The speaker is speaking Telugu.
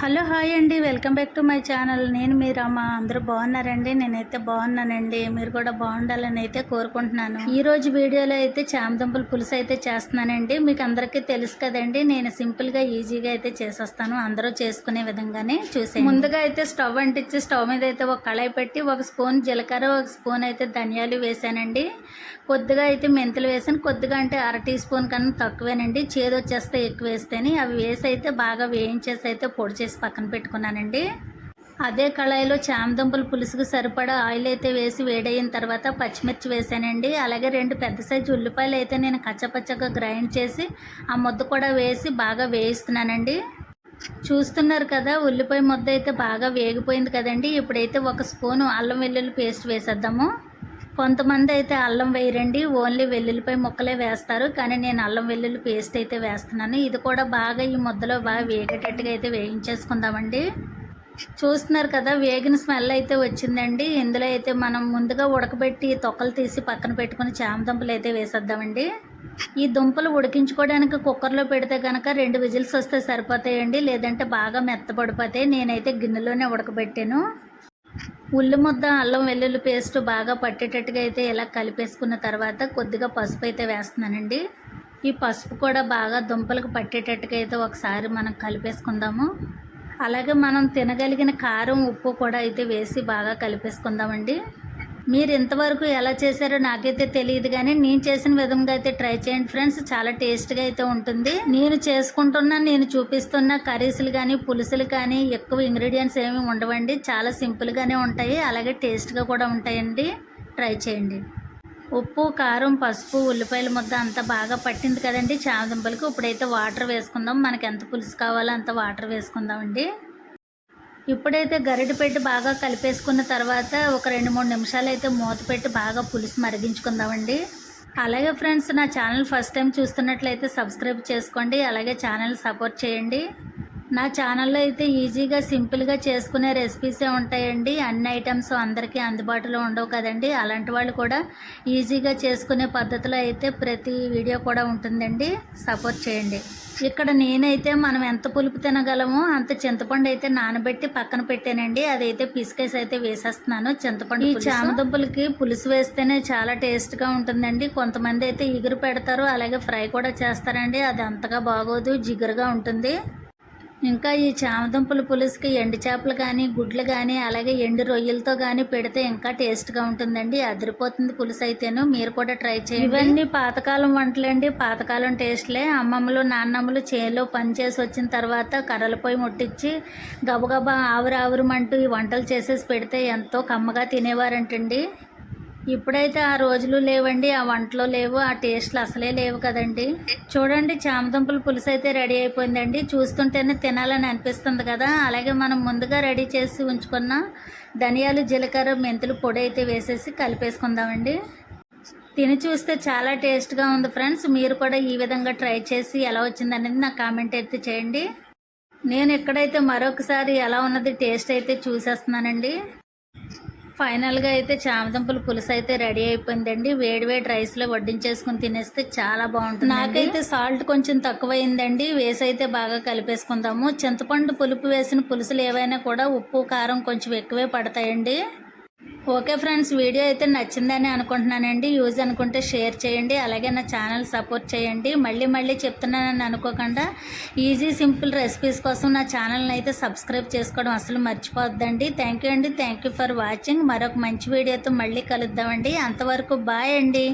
హలో హాయ్ అండి welcome back to my channel. నేను మీ రమ్మ అందరూ బాగున్నారండి? నేనైతే బాగున్నానండి. మీరు కూడా బాగుండాలని అయితే కోరుకుంటున్నాను. ఈ రోజు వీడియోలో అయితే చామదుంపల పులుసు అయితే చేస్తున్నానండి. మీకు అందరికీ తెలుసు కదండి నేను సింపుల్గా ఈజీగా అయితే చేసేస్తాను. అందరూ చేసుకునే విధంగానే చూసే ముందుగా అయితే స్టవ్ అంటించి స్టవ్ మీద అయితే ఒక కళాయి పెట్టి ఒక స్పూన్ జీలకర్ర ఒక స్పూన్ అయితే ధనియాలు వేసానండి. కొద్దిగా అయితే మెంతులు వేసాను. కొద్దిగా అంటే అర టీ స్పూన్ కన్నా తక్కువేనండి. చేదు వచ్చేస్తే ఎక్కువ వేస్తేనే. అవి వేసి అయితే బాగా వేయించేసి అయితే పొడి చేసి పక్కన పెట్టుకున్నానండి. అదే కళాయిలో చామదుంపల పులుసుకు సరిపడా ఆయిల్ అయితే వేసి వేడయిన తర్వాత పచ్చిమిర్చి వేసానండి. అలాగే రెండు పెద్ద సైజు ఉల్లిపాయలు అయితే నేను కచ్చపచ్చగా గ్రైండ్ చేసి ఆ ముద్ద కూడా వేసి బాగా వేయిస్తున్నానండి. చూస్తున్నారు కదా ఉల్లిపాయ ముద్ద అయితే బాగా వేగిపోయింది కదండి. ఇప్పుడైతే ఒక స్పూను అల్లం వెల్లుల్లి పేస్ట్ వేసేద్దాము. కొంతమంది అయితే అల్లం వేయరండి. ఓన్లీ వెల్లుల్లిపై ముక్కలే వేస్తారు. కానీ నేను అల్లం వెల్లుల్లి పేస్ట్ అయితే వేస్తున్నాను. ఇది కూడా బాగా ఈ ముద్దలో బాగా వేగేటట్టుగా అయితే వేయించేసుకుందామండి. చూస్తున్నారు కదా వేగిన స్మెల్ అయితే వచ్చిందండి. ఇందులో అయితే మనం ముందుగా ఉడకబెట్టి తొక్కలు తీసి పక్కన పెట్టుకుని చామదుంపలు అయితే వేసేద్దామండి. ఈ దుంపలు ఉడికించుకోవడానికి కుక్కర్లో పెడితే కనుక రెండు విజిల్స్ వస్తే సరిపోతాయండి. లేదంటే బాగా మెత్తపడిపోతాయి నేనైతే గిన్నెలోనే ఉడకబెట్టాను. ఉల్లి ముద్ద అల్లం వెల్లుల్లి పేస్ట్ బాగా పట్టేటట్టుగా అయితే ఇలా కలిపేసుకున్న తర్వాత కొద్దిగా పసుపు అయితే వేస్తున్నానండి. ఈ పసుపు కూడా బాగా దుంపలకు పట్టేటట్టుగా అయితే ఒకసారి మనం కలిపేసుకుందాము. అలాగే మనం తినగలిగిన కారం ఉప్పు కూడా అయితే వేసి బాగా కలిపేసుకుందామండి. మీరు ఇంతవరకు ఎలా చేశారో నాకైతే తెలియదు కానీ నేను చేసిన విధంగా అయితే ట్రై చేయండి ఫ్రెండ్స్. చాలా టేస్ట్గా అయితే ఉంటుంది. నేను చేసుకుంటున్న నేను చూపిస్తున్న కర్రీస్లు కానీ పులుసులు కానీ ఎక్కువ ఇంగ్రీడియంట్స్ ఏమి ఉండవండి. చాలా సింపుల్గానే ఉంటాయి. అలాగే టేస్ట్గా కూడా ఉంటాయండి. ట్రై చేయండి. ఉప్పు కారం పసుపు ఉల్లిపాయల ముద్ద అంతా బాగా పట్టింది కదండి. చామదుంపలకి ఇప్పుడైతే వాటర్ వేసుకుందాం. మనకి ఎంత పులుసు కావాలో అంత వాటర్ వేసుకుందామండి. ఇప్పుడైతే గరిటె పెట్టి బాగా కలిపేసుకున్న తర్వాత ఒక రెండు మూడు నిమిషాలు అయితే మూత పెట్టి బాగా పులుసు మరిగించుకుందామండి. అలాగే ఫ్రెండ్స్ నా ఛానల్ ఫస్ట్ టైం చూస్తున్నట్లయితే సబ్స్క్రైబ్ చేసుకోండి. అలాగే ఛానల్ సపోర్ట్ చేయండి. నా ఛానల్లో అయితే ఈజీగా సింపుల్గా చేసుకునే రెసిపీసే ఉంటాయండి. అన్ని ఐటమ్స్ అందరికీ అందుబాటులో ఉండవు కదండి. అలాంటి వాళ్ళు కూడా ఈజీగా చేసుకునే పద్ధతిలో అయితే ప్రతి వీడియో కూడా ఉంటుందండి. సపోర్ట్ చేయండి. ఇక్కడ నేనైతే మనం ఎంత పులుపు తినగలమో అంత చింతపండు అయితే నానబెట్టి పక్కన పెట్టానండి. అదైతే పిసికేసి అయితే వేసేస్తున్నాను. చింతపండు ఈ చామదుంపలకి పులుసు వేస్తేనే చాలా టేస్ట్గా ఉంటుందండి. కొంతమంది అయితే ఇగురు పెడతారు అలాగే ఫ్రై కూడా చేస్తారండి. అది అంతగా బాగోదు జిగురుగా ఉంటుంది. ఇంకా ఈ చామదుంపల పులుసుకి ఎండు చేపలు కానీ గుడ్లు కానీ అలాగే ఎండు రొయ్యలతో కానీ పెడితే ఇంకా టేస్ట్గా ఉంటుందండి. అదిరిపోతుంది పులుసు అయితేను. మీరు కూడా ట్రై చేయండి. ఇవన్నీ పాతకాలం వంటలండి. పాతకాలం టేస్ట్లే. అమ్మమ్మలు నాన్నమ్మలు చేలో పని చేసి వచ్చిన తర్వాత కర్రల పొయ్యి ముట్టించి గబగబా ఆవురు ఆవురమంటూ ఈ వంటలు చేసేసి పెడితే ఎంతో కమ్మగా తినేవారంటండి. ఇప్పుడైతే ఆ రోజులు లేవండి ఆ వంటలో లేవు ఆ టేస్ట్లు అసలే లేవు కదండి. చూడండి చామదుంపల పులుసు అయితే రెడీ అయిపోయిందండి. చూస్తుంటేనే తినాలని అనిపిస్తుంది కదా. అలాగే మనం ముందుగా రెడీ చేసి ఉంచుకున్న ధనియాలు జీలకర్ర మెంతులు పొడి అయితే వేసేసి కలిపేసుకుందామండి. తిని చూస్తే చాలా టేస్ట్గా ఉంది ఫ్రెండ్స్. మీరు కూడా ఈ విధంగా ట్రై చేసి ఎలా వచ్చిందనేది నాకు కామెంట్ అయితే చేయండి. నేను ఎక్కడైతే మరొకసారి ఎలా ఉన్నది టేస్ట్ అయితే చూసేస్తున్నానండి. ఫైనల్గా అయితే చామదుంపల పులుసు అయితే రెడీ అయిపోయిందండి. వేడి వేడి రైస్లో వడ్డించేసుకుని తినేస్తే చాలా బాగుంటుంది నాకైతే సాల్ట్ కొంచెం తక్కువైందండి. వేసి అయితే బాగా కలిపేసుకుందాము. చింతపండు పులుపు వేసిన పులుసులు ఏవైనా కూడా ఉప్పు కారం కొంచెం ఎక్కువే పడతాయండి. ఓకే ఫ్రెండ్స్ వీడియో అయితే నచ్చిందని అనుకుంటున్నానండి. యూజ్ అనుకుంటే షేర్ చేయండి అలాగే నా ఛానల్ సపోర్ట్ చేయండి. మళ్ళీ మళ్ళీ చెప్తున్నానని అనుకోకుండా ఈజీ సింపుల్ రెసిపీస్ కోసం నా ఛానల్ని అయితే సబ్స్క్రైబ్ చేసుకోవడం అసలు మర్చిపోద్దండి థ్యాంక్ యూ అండి. థ్యాంక్ యూ ఫర్ వాచింగ్ మరొక మంచి వీడియోతో మళ్ళీ కలుద్దామండి. అంతవరకు బాయ్ అండి.